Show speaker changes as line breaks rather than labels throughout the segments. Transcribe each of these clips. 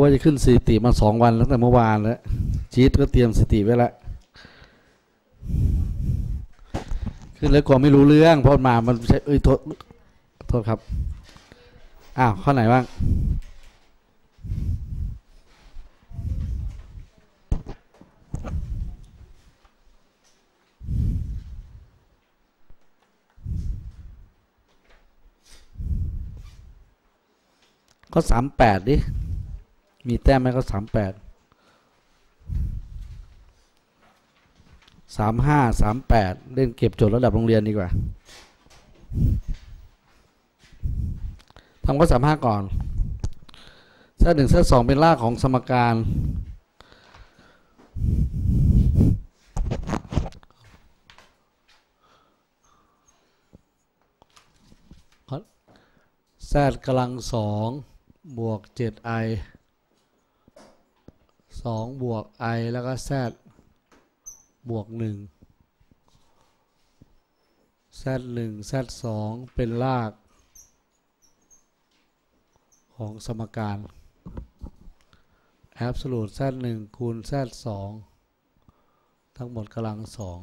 ว่าจะขึ้นสถิติมาสองวันตั้งแต่เมื่อวานแล้วจีดก็เตรียมสถิติไว้แล้วขึ้นแล้วกลัวไม่รู้เรื่องเพราะมามันใช่เอ้ยโทษโทษครับอ้าวข้อไหนบ้างก็สามแปดดิ มีแต้มไหมก็สามแปดสามห้าสามแปดเล่นเก็บโจทย์ระดับโรงเรียนดีกว่าทำก็สามห้าก่อนเซตหนึ่งเซตสองเป็นรากของสมการแซดกำลังสองบวกเจ็ดไอ สองบวกไอแล้วก็แซดบวกหนึ่งแซดหนึ่งแซดสองเป็นราก ของสมการ absolute z 1คูณ z 2ทั้งหมดกำลังสอง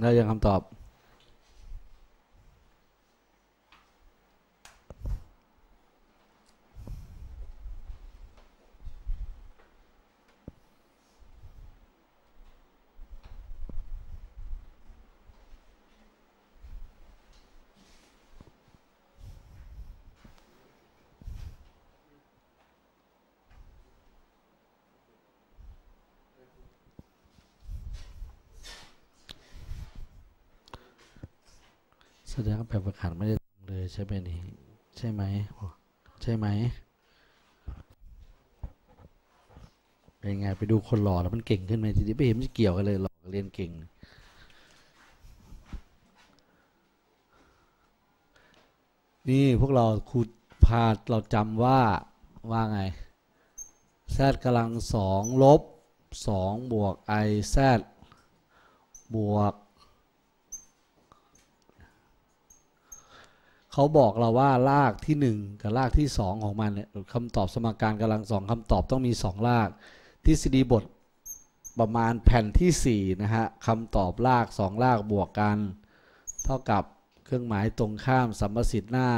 แล้ยังคำตอบ แสดงว่าแบบประกาศไม่ได้ทำเลยใช่ไหมนี่ใช่ไหมใช่ไหมเป็นไงไปดูคนหล่อแล้วมันเก่งขึ้นไหมทีนี้ไม่เห็นมันเกี่ยวกันเลยหล่อเรียนเก่ง นี่พวกเราครูพาเราจำว่าว่าไง z กำลังสองลบสองบวก i z บวก เขาบอกเราว่ารากที่ 1 กับรากที่ 2 ของมันเนี่ยคำตอบสมการกำลังสองคำตอบต้องมี 2 ราก ทฤษฎีบทประมาณแผ่นที่4นะฮะคำตอบราก 2 รากบวกกัน เท่ากับเครื่องหมายตรงข้ามสัมประสิทธิ์หน้า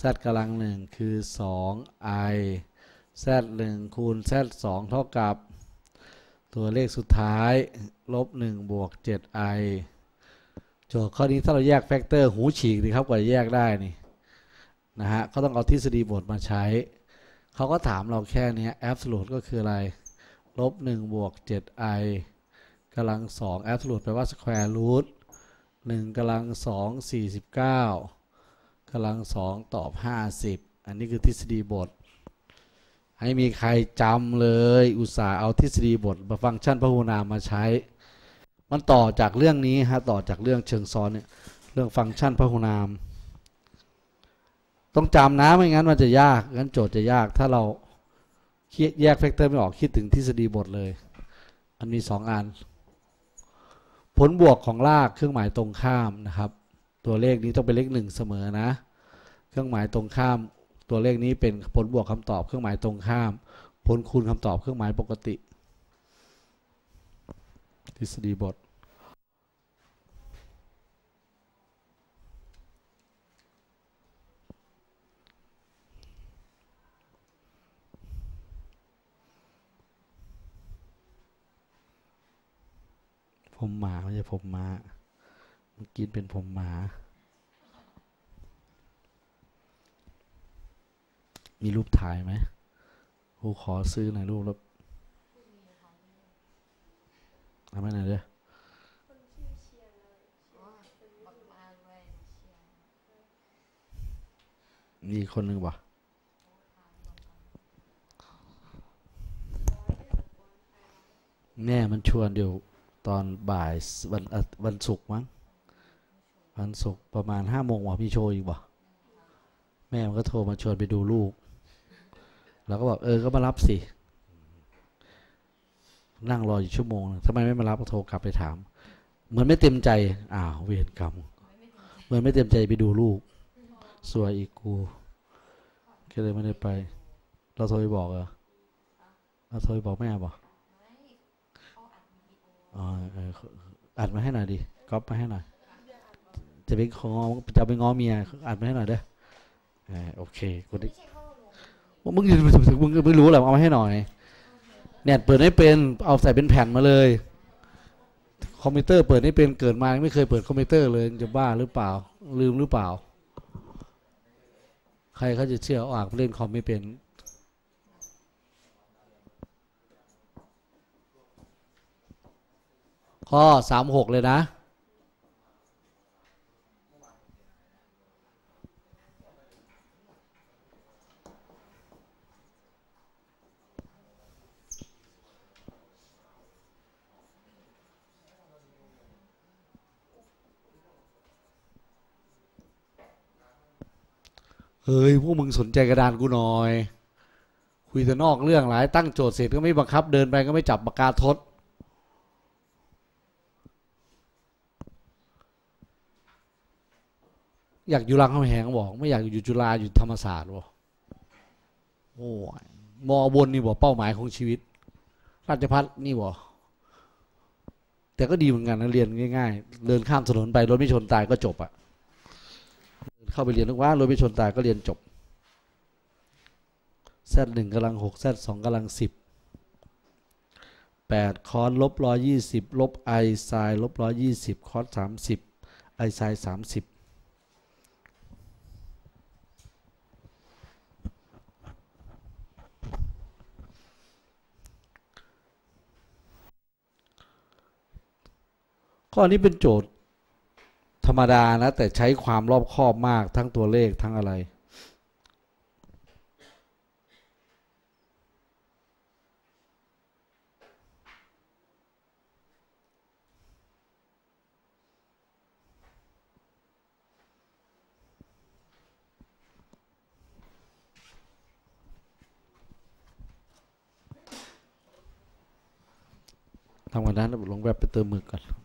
z กำลังหนึ่งคือ 2i z 1คูณ z 2เท่ากับ ตัวเลขสุดท้ายลบ1บวก 7i โจทย์ข้อนี้ถ้าเราแยกแฟกเตอร์หูฉีกดีครับกว่าจะแยกได้นี่นะฮะก็ต้องเอาทฤษฎีบทมาใช้ เขาก็ถามเราแค่นี้ absolute ก็คืออะไร ลบ1บวก 7i กำลัง2 absolute แปลว่า square root 1กำลัง2 49กำลัง2ตอบ 50 อันนี้คือทฤษฎีบท ให้มีใครจำเลย อุตส่าห์เอาทฤษฎีบทมาฟังก์ชันพหูนามมาใช้ มันต่อจากเรื่องนี้ฮะต่อจากเรื่องเชิงซ้อนเนี่ยเรื่องฟังก์ชันพหูนาม ต้องจำนะไม่งั้นมันจะยากงั้นโจทย์จะยาก ถ้าเราคิดแยกแฟกเตอร์ไม่ออกคิดถึงทฤษฎีบทเลยอันมีสองอัน ผลบวกของรากเครื่องหมายตรงข้ามนะครับ ตัวเลขนี้ต้องเป็นเลขหนึ่งเสมอนะ เครื่องหมายตรงข้าม ตัวเลขนี้เป็นผลบวกคำตอบเครื่องหมายตรงข้าม ผลคูณคำตอบเครื่องหมายปกติ ทฤษฎีบท ผมหมาไม่ใช่ผมมามื่อกี้เป็นผมหมา มีรูปถ่ายไหมครูขอซื้อหน่อยรูปแล้วทำให้หน่อยเด้อ
บักบาด้วยเชียร์
มีคนหนึ่งปะแม่มันชวนเดี๋ยว ตอนบ่ายวันวันศุกร์มั้งวันศุกร์ประมาณห้าโมงว่ะพี่โชว์อีกบ่แม่มันก็โทรมาชวนไปดูลูก แล้วก็บอกเออก็มารับสิ นั่งรออยู่ชั่วโมงนึงทำไมไม่มารับก็โทรกลับไปถาม เหมือนไม่เต็มใจ อ้าวเวรกรรม เหมือนไม่เต็มใจไปดูลูก สวยอีกกูก็เลยไม่ได้ไป เราโทรไปบอกเหรอเราโทรไปบอกแม่บอก
ไม่เขาอัดวิดีโอั
ดมาให้หน่อยดิก๊อปมาให้หน่อยจะไปงอจะไปงอเมียอัดมาให้หน่อยเด้อโอเคกูได้
ไม่ใช่เขาลง
ว่ามึงมึงไม่รู้แหละเอามาให้หน่อยเน็ตเปิดไม่เป็นเอาใส่เป็นแผ่นมาเลย คอมพิวเตอร์เปิดไม่เป็นเกิดมาไม่เคยเปิดคอมพิวเตอร์เลยจะบ้าหรือเปล่า ลืมหรือเปล่า ใครเขาจะเชื่ออ่างเล่นคอมไม่เป็น ข้อสามหกเลยนะ เฮ้ย พวกมึงสนใจกระดานกูหน่อย คุยแต่นอกเรื่องหลายตั้งโจทย์เสร็จก็ไม่บังคับเดินไปก็ไม่จับปากกาทด อยากอยู่รามคำแหงบอก ไม่อยากอยู่จุฬาอยู่ธรรมศาสตร์บอกโอ้ยมอบนนี่บอกเป้าหมายของชีวิต ราชพัฒนี่บอกแต่ก็ดีเหมือนกันนะเรียนง่ายๆ เดินข้ามถนนไปรถไม่ชนตายก็จบอะเข้าไปเรียนนึกว่ารถไปชนตายก็เรียนจบ z หนึ่งกำลังหก z สองกำลังสิบแปดคอนลบร้อยยี่สิบลบไอไซลบร้อยยี่สิบคอสสามสิบไอไซสามสิบ ข้อนี้เป็นโจทย์ธรรมดานะ แต่ใช้ความรอบคอบมากทั้งตัวเลขทั้งอะไรทำกันนั้นลงแวบไปเติมมือก่อน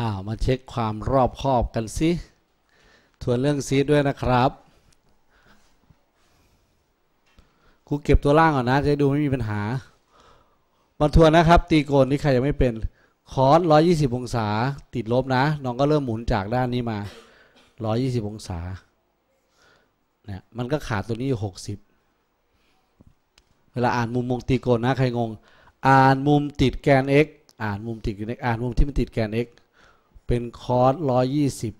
อ้าวมาเช็คความรอบคอบกันสิทวนเรื่องซีด้วยนะครับครูเก็บตัวล่างก่อนนะ จะดูไม่มีปัญหามาทวนนะครับ ตีโกนนี่ใครยังไม่เป็นคอร์ส120 องศา ติดลบนะ น้องก็เริ่มหมุนจากด้านนี้มา 120 องศาเนี่ยมันก็ขาดตัวนี้อยู่ 60 เวลาอ่านมุมมงตีโกนนะ ใครงง อ่านมุมติดแกน x อ่านมุมติดแกน x อ่านมุมที่มันติดแกน x เป็นคอร์สร้อยยี่สิบ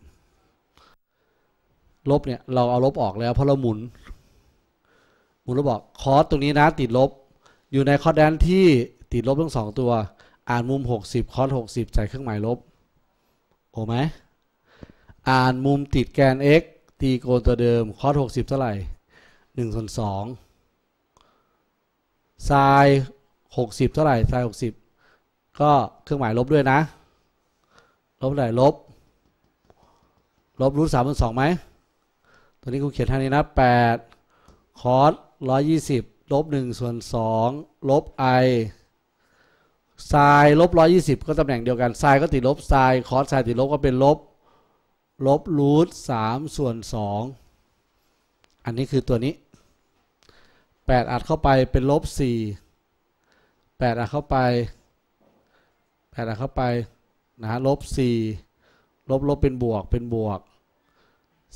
ลบเนี่ยเราเอาลบออกแล้วเพราะเราหมุน หมุนแล้วบอกคอร์สตรงนี้นะติดลบ อยู่ในคอร์สแดนที่ติดลบทั้งสองตัว อ่านมุม 60 คอร์ส60 ใส่เครื่องหมายลบโอ้ไหมอ่านมุมติดแกน x ตีโกนตัวเดิมคอร์ส60 เท่าไหร่1ส่วน2ไซน์60 เท่าไหร่ไซน์60 ก็เครื่องหมายลบด้วยนะ ลบเท่าไหร่ลบ ลบรูทสามส่วนสองไหมตัวนี้กูเขียนทางนี้นะแปดคอสร้อยยี่สิบลบหนึ่งส่วนสองลบไอไซน์ลบร้อยยี่สิบก็ตำแหน่งเดียวกันไซน์ก็ติดลบไซน์คอสไซน์ติดลบก็เป็นลบ ลบรูทสามส่วนสองอันนี้คือตัวนี้แปดอัดเข้าไปเป็นลบสี่แปดอัดเข้าไปแปดอัดเข้าไป นะฮะลบสี่ลบลบเป็นบวกเป็นบวก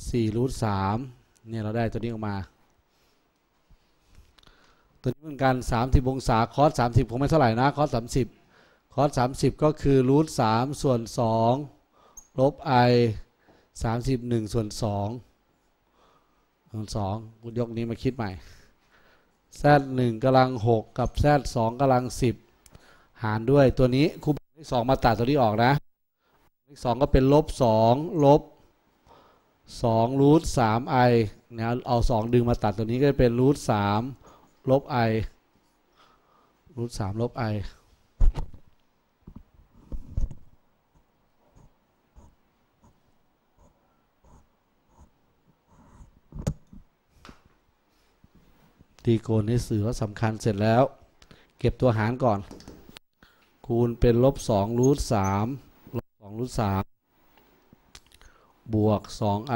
สี่รูทสามเนี่ยเราได้ตัวนี้ออกมา ตัวนี้เหมือนกันสามสิบองศาคอสสามสิบคงไม่เท่าไหร่นะคอสสามสิบคอสสามสิบก็คือรูทสามส่วนสองลบไอสามสิบหนึ่งส่วนสองส่วนสองคุณยกนี้มาคิดใหม่แซดหนึ่งกำลังหกกับแซดสองกำลังสิบหารด้วยตัวนี้ครู สองมาตัดตัวนี้ออกนะเลขสองก็เป็นลบสองลบสองรูทสามไอเนี่ยเอาสองดึงมาตัดตัวนี้ก็จะเป็นรูทสามลบไอรูทสามลบไอตีโกนให้สื่อว่าสำคัญเสร็จแล้ว เก็บตัวหารก่อน คูณเป็นลบสองรูทสามลบสองรูทสามบวกสองไอ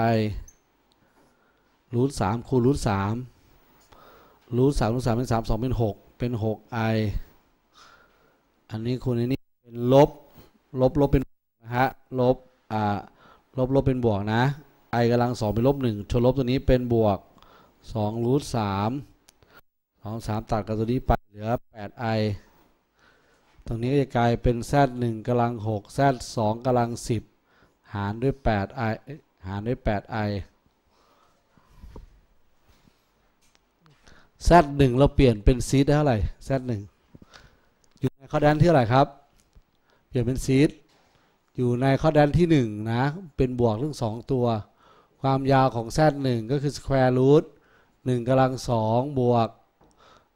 รูทสามคูณรูทสามรูทสามรูทสามเป็นสามสองเป็นหกเป็นหกไออันนี้คูณอันนี้เป็นลบลบลบเป็นนะฮะลบอ่าลบลบเป็นบวกนะไอกำลังสองเป็นลบหนึ่งชนลบตัวนี้เป็นบวกสองรูทสามสองสามตัดกับตัวนี้ไปเหลือแปดไอ ตรงนี้จะกลายเป็น z 1กำลัง6 z 2กำลัง 10 หารด้วย8 i หารด้วย8 i z 1เราเปลี่ยนเป็นซีดได้เท่าไหร่ z 1อยู่ในข้อแดนที่เท่าไหร่ครับ เปลี่ยนเป็นซีดอยู่ในข้อแดนที่ 1 นะ เป็นบวกทั้งสองตัว ความยาวของ z 1ก็คือ square root 1กำลัง2บวก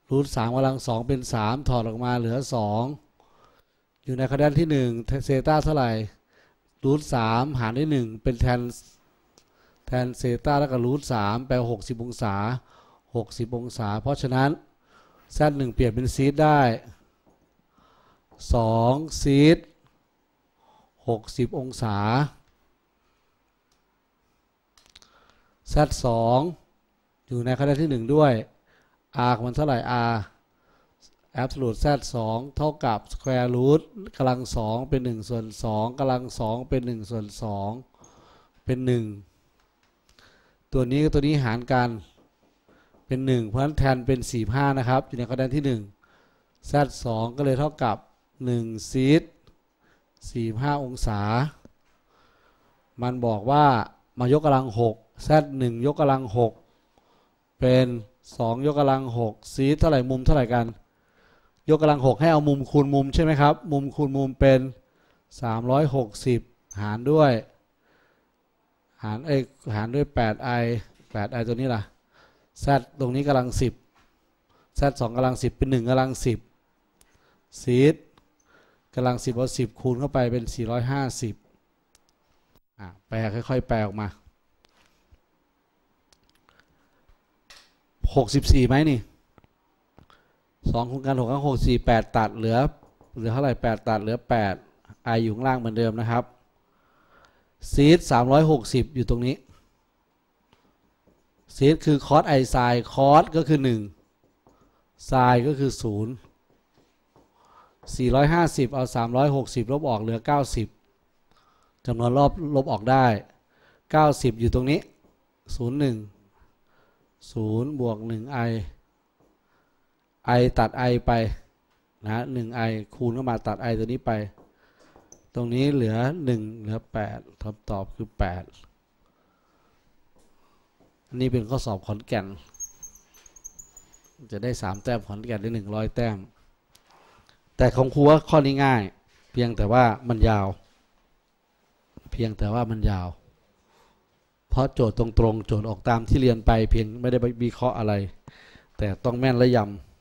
รูทสามกำลังสองเป็นสามถอดออกมาเหลือส อยู่ในคะแนนที่หนึ่งเซต้าเท่าไหร่รูทสามหารด้วยหนึ่งเป็นแทนแทนเซต้าแล้วก็รูทสามแปลหกสิบองศาหกสิบองศา เพราะฉะนั้นแซดหนึ่งเปลี่ยนเป็นซีดได้สองซีดหกสิบองศาแซดสองอยู่ในคะแนนที่หนึ่งด้วย r มันเท่าไหร่ r absolute z 2เท่ากับ square root กำลังสองเป็น 1 ส่วน2กำลังสองเป็น 1 ส่วน 2 เป็น 1 ตัวนี้กับตัวนี้หารกันเป็น 1 เพราะฉะนั้นแทนเป็น 45 นะครับ อยู่ในคะแนนที่ 1 z 2ก็เลยเท่ากับ1ซีด45 องศา มันบอกว่ามายกกำลัง6 z 1ยกกำลัง 6 เป็นสองยกกำลังหกซีดเท่าไหร่มุมเท่าไหร่กัน ยกกำลังหกให้เอามุมคูณมุมใช่ไหมครับ มุมคูณมุมเป็นสามร้อยหกสิบหารด้วย หารเอ้หารด้วยแปดไอแปดไอตัวนี้ล่ะแซดตรงนี้กำลังสิบแซดสองกำลังสิบเป็นหนึ่งกำลังสิบซีดกำลังสิบเอาสิบคูณเข้าไปเป็นสี่ร้อยห้าสิบอะแปลค่อยๆ แปลออกมาหกสิบสี่ไหมนี่ สองคูณกันหกกันหกสี่แปดตัดเหลือเหลือเท่าไหร่แปดตัดเหลือแปดไออยู่ข้างล่างเหมือนเดิมนะครับซีดสามร้อยหกสิบอยู่ตรงนี้ซีดคือคอสไอไซคอสก็คือหนึ่งไซก็คือศูนย์สี่ร้อยห้าสิบเอาสามร้อยหกสิบลบออกเหลือเก้าสิบจำนวนรอบลบออกได้เก้าสิบอยู่ตรงนี้ศูนย์หนึ่งศูนย์บวกหนึ่งไอ ไอตัดไอไปนะหนึ่งไอคูณเข้ามาตัดไอตัวนี้ไป ตรงนี้เหลือหนึ่งเหลือแปดคำตอบคือแปดอันนี้เป็นข้อสอบขอนแก่น จะได้สามแต้มขอนแก่นได้หนึ่งร้อยแต้ม แต่ของครูว่าข้อนี้ง่าย เพียงแต่ว่ามันยาว เพียงแต่ว่ามันยาว เพราะโจทย์ตรงๆ โจทย์ออกตามที่เรียนไปเพียงไม่ได้ไปวิเคราะห์อะไร แต่ต้องแม่นและยำ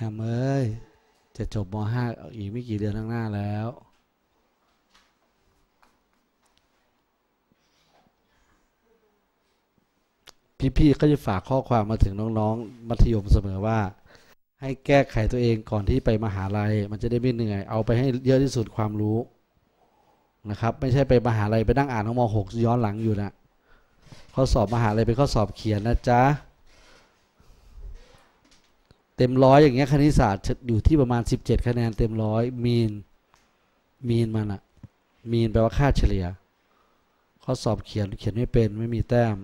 แอมเอ้ย จะจบม .5 อีกไม่กี่เดือนข้างหน้าแล้ว พี่ๆก็จะฝากข้อความมาถึงน้องๆ มัธยมเสมอว่า ให้แก้ไขตัวเองก่อนที่ไปมหาลัย มันจะได้ไม่เหนื่อย เอาไปให้เยอะที่สุดความรู้นะครับ ไม่ใช่ไปมหาลัยไปนั่งอ่านของม .6 ย้อนหลังอยู่นะข้อสอบมหาลัยเป็นข้อสอบเขียนนะจ๊ะ เต็มร้อยอย่างเงี้ยคณิตศาสตร์อยู่ที่ประมาณ 17 คะแนนเต็มร้อยมีนมีนมันอะมีนแปลว่าค่าเฉลี่ยข้อสอบเขียนเขียนไม่เป็นไม่มีแต้ม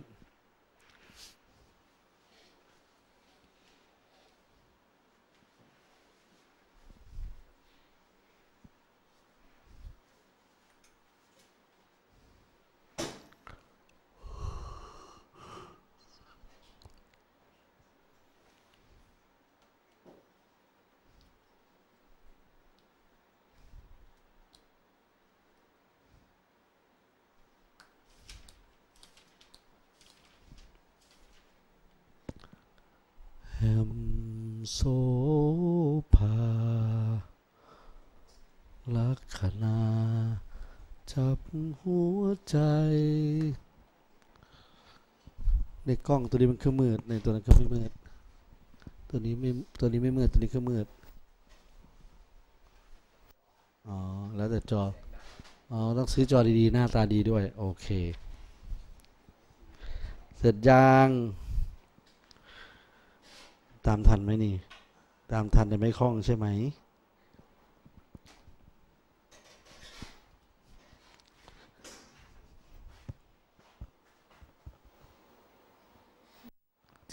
แฮมโซภา ลักขณาจับหัวใจ ใน กล้องตัวนี้มันคือมืดในตัวนั้นก็ไม่มืดตัวนี้ไม่ตัวนี้ไม่มืดตัวนี้ก็มืดอ๋อแล้วแต่จออ๋อต้องซื้อจอดีๆ หน้าตาดีด้วย โอเค เสร็จยังตามทันไหมนี่ ตามทันแต่ไม่คล่องใช่ไหม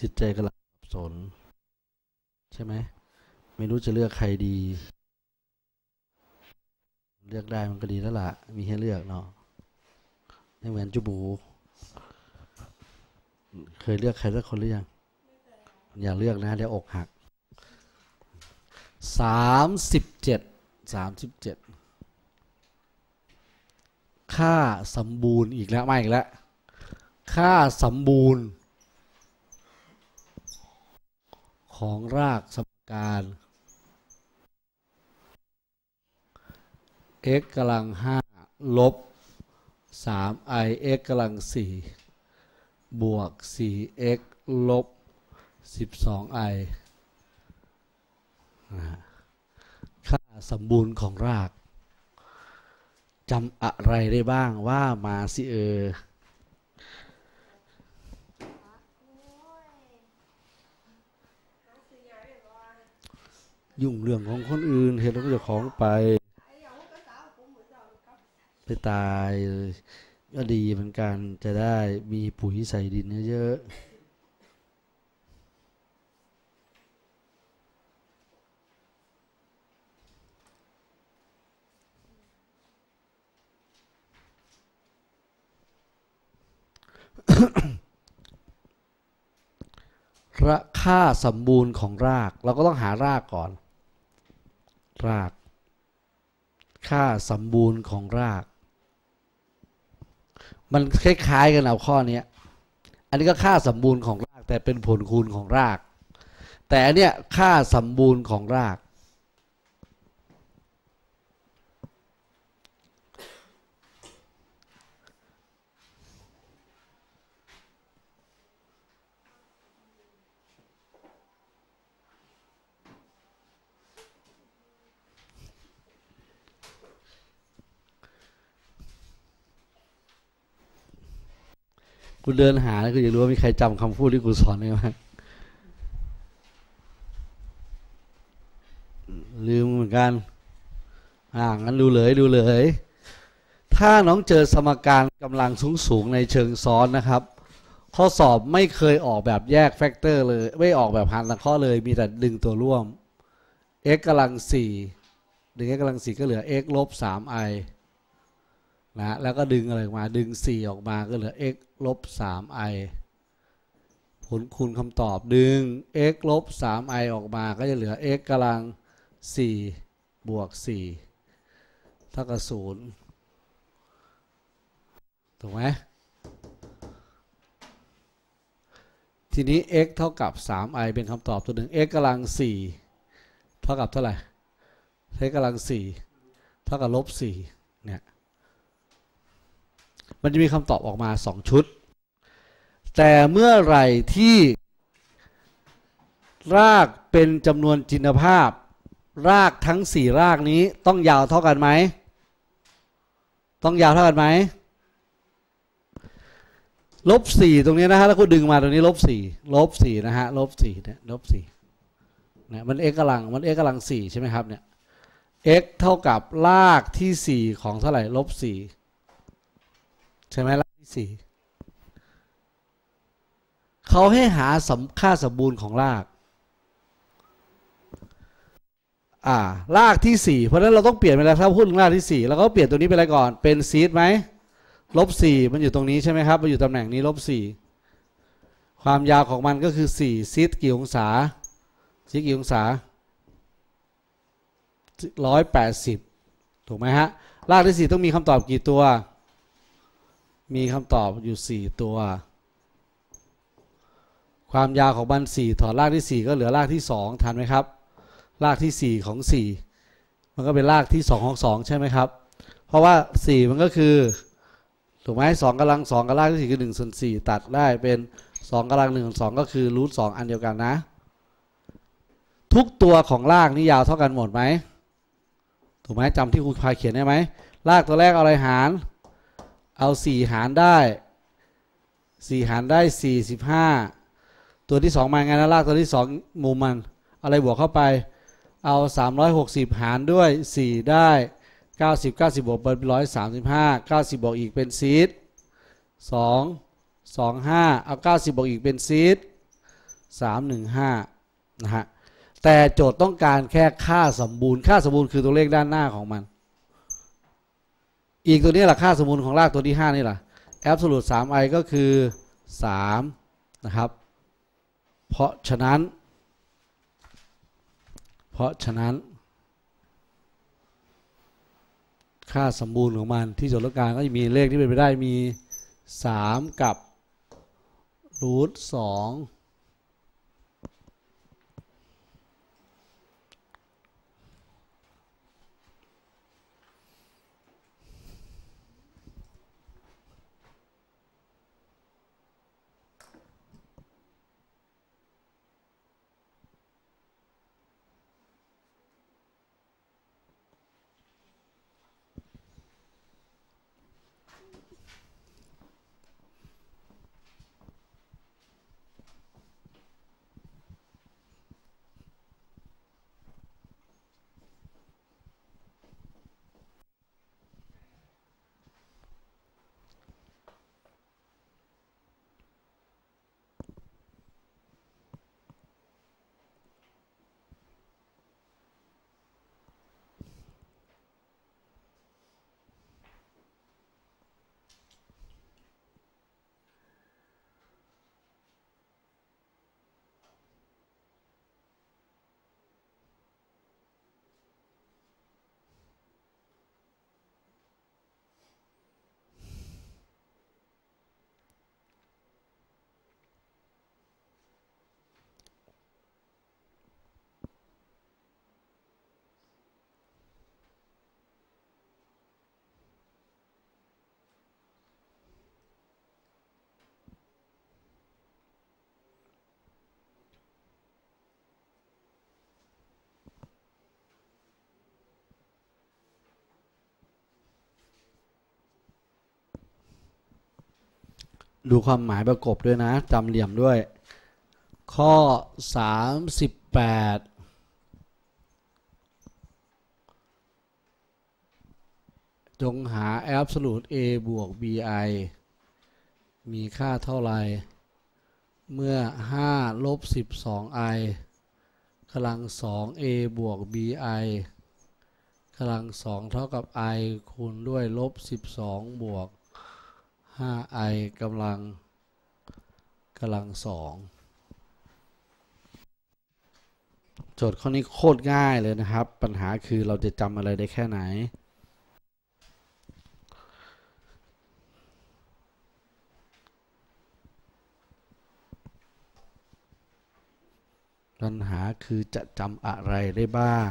จิตใจกำลังสับสน ใช่ไหม ไม่รู้จะเลือกใครดี เลือกได้มันก็ดีแล้วล่ะ มีให้เลือกเนาะไม่เหมือนจุบู เคยเลือกใครสักคนหรือยัง อย่าเลือกนะเดี๋ยวอกหักสามสิบเจ็ดสามสิบเจ็ดค่าสมบูรณ์อีกแล้วไม่อีกแล้ว ค่าสมบูรณ์ ของรากสมการ x กำลังห้าลบสาม i x กำลังสี่บวกสี่ x ลบสิบสอง i ค่าสมบูรณ์ของรากจำอะไรได้บ้างว่ามาสิเออ ยุ่งเรื่องของคนอื่นเห็นแล้วก็จะของไป ไปตายก็ดีเหมือนกันจะได้มีปุ๋ยใส่ดินเยอะๆระค่าสมบูรณ์ของราก เราก็ต้องหารากก่อน ราก ค่าสมบูรณ์ของราก มันคล้ายๆกันเอาข้อเนี้ยอันนี้ก็ค่าสมบูรณ์ของรากแต่เป็นผลคูณของราก แต่อันเนี้ยค่าสมบูรณ์ของราก กูเดินหาแล้วกูอยากรู้ว่ามีใครจำคำพูดที่กูสอนได้ไหมลืมเหมือนกัน อ่างั้นดูเลยดูเลย ถ้าน้องเจอสมการกำลังสูงสูงในเชิงซ้อนนะครับ ข้อสอบไม่เคยออกแบบแยกแฟกเตอร์เลย ไม่ออกแบบหารสังเคราะห์เลย มีแต่ดึงตัวร่วม x กำลังสี่ดึง x กำลังสี่ก็เหลือ x ลบสาม i นะแล้วก็ดึงอะไรออกมาดึง 4 ออกมาก็เหลือ x ลบ 3i ผลคูณคำตอบดึง x ลบ 3i ออกมาก็จะเหลือ x กำลัง 4 บวก 4 เท่ากับ 0 ถูกไหมทีนี้ x เท่ากับ 3i เป็นคำตอบตัวหนึ่ง x กำลัง 4 เท่ากับเท่าไหร่ x กำลัง 4 เท่ากับลบ 4 เนี่ย มันจะมีคำตอบออกมา 2 ชุด แต่เมื่อไหร่ที่รากเป็นจำนวนจินภาพ รากทั้ง 4 รากนี้ต้องยาวเท่ากันไหม ต้องยาวเท่ากันไหมลบสี่ตรงนี้นะฮะแล้วคุณดึงมาตรงนี้ลบสี่ลบสี่นะฮะลบสี่เนี่ยลบสี่เนี่ยมัน x กำลังมัน x กำลังสี่ใช่ไหมครับเนี่ย x เท่ากับรากที่สี่ของเท่าไหร่ลบสี่ ใช่ไหมรากที่สี่เขาให้หาสมค่าสมบูรณ์ของรากอ่ารากที่สี่เพราะฉะนั้นเราต้องเปลี่ยนไปแล้วถ้าพูดถึงรากที่สี่เราก็เปลี่ยนตัวนี้ไปเลยก่อนเป็นซีดไหมลบสี่มันอยู่ตรงนี้ใช่ไหมครับมันอยู่ตำแหน่งนี้ลบสี่ความยาวของมันก็คือสี่ซิดกี่องศาซิดกี่องศาร้อยแปดสิบถูกไหมฮะรากที่สี่ต้องมีคำตอบกี่ตัว มีคำตอบอยู่สี่ตัว ความยาวของมันสี่ถอดรากที่สี่ก็เหลือรากที่สองทันไหมครับ รากที่สี่ของสี่มันก็เป็นรากที่สองของสองใช่ไหมครับ เพราะว่าสี่มันก็คือถูกไหมสองกำลังสองกับรากที่สี่คือหนึ่งส่วนสี่ตัดได้เป็นสองกำลังหนึ่งส่วนสองก็คือรูทสองอันเดียวกันนะ ทุกตัวของรากนี่ยาวเท่ากันหมดไหมถูกไหมจำที่ครูพายเขียนได้ไหมรากตัวแรกเอาอะไรหาร เอาสี่หารได้สี่หารได้สี่สิบห้าตัวที่สองมาไงนะรากตัวที่สองมุมมัน อะไรบวกเข้าไป เอาสามร้อยหกสิบหารด้วยสี่ได้90 90บวกเป็นร้อยสามสิบห้าเก้าสิบบวกอีกเป็นซีดสองสองห้าเอาเก้าสิบบวกอีกเป็นซีดสามหนึ่งห้านะฮะแต่โจทย์ต้องการแค่ค่าสมบูรณ์ ค่าสมบูรณ์คือตัวเลขด้านหน้าของมัน อีกตัวนี้แหละค่าสมบูรณ์ของรากตัวที่ห้านี่แหละ absolute 3 i ก็คือสามนะครับ เพราะฉะนั้น เพราะฉะนั้น ค่าสมบูรณ์ของมันที่โจทย์ต้องการก็จะมีเลขที่เป็นไปได้มี 3 กับรูทสอง ดูความหมายประกบด้วยนะจำเหลี่ยมด้วย ข้อ 38 จงหา absolute a บวก bi มีค่าเท่าไหร่เมื่อ 5 ลบ 12i กำลัง 2a บวก bi กำลัง 2 เท่ากับ i คูณด้วยลบ 12 บวก 5i กำลังกำลัง2โจทย์ข้อนี้โคตรง่ายเลยนะครับ ปัญหาคือเราจะจำอะไรได้แค่ไหน ปัญหาคือจะจำอะไรได้บ้าง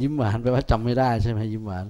ยิ้มหวานแปลว่าจำไม่ได้ใช่ไหมยิ้มหวาน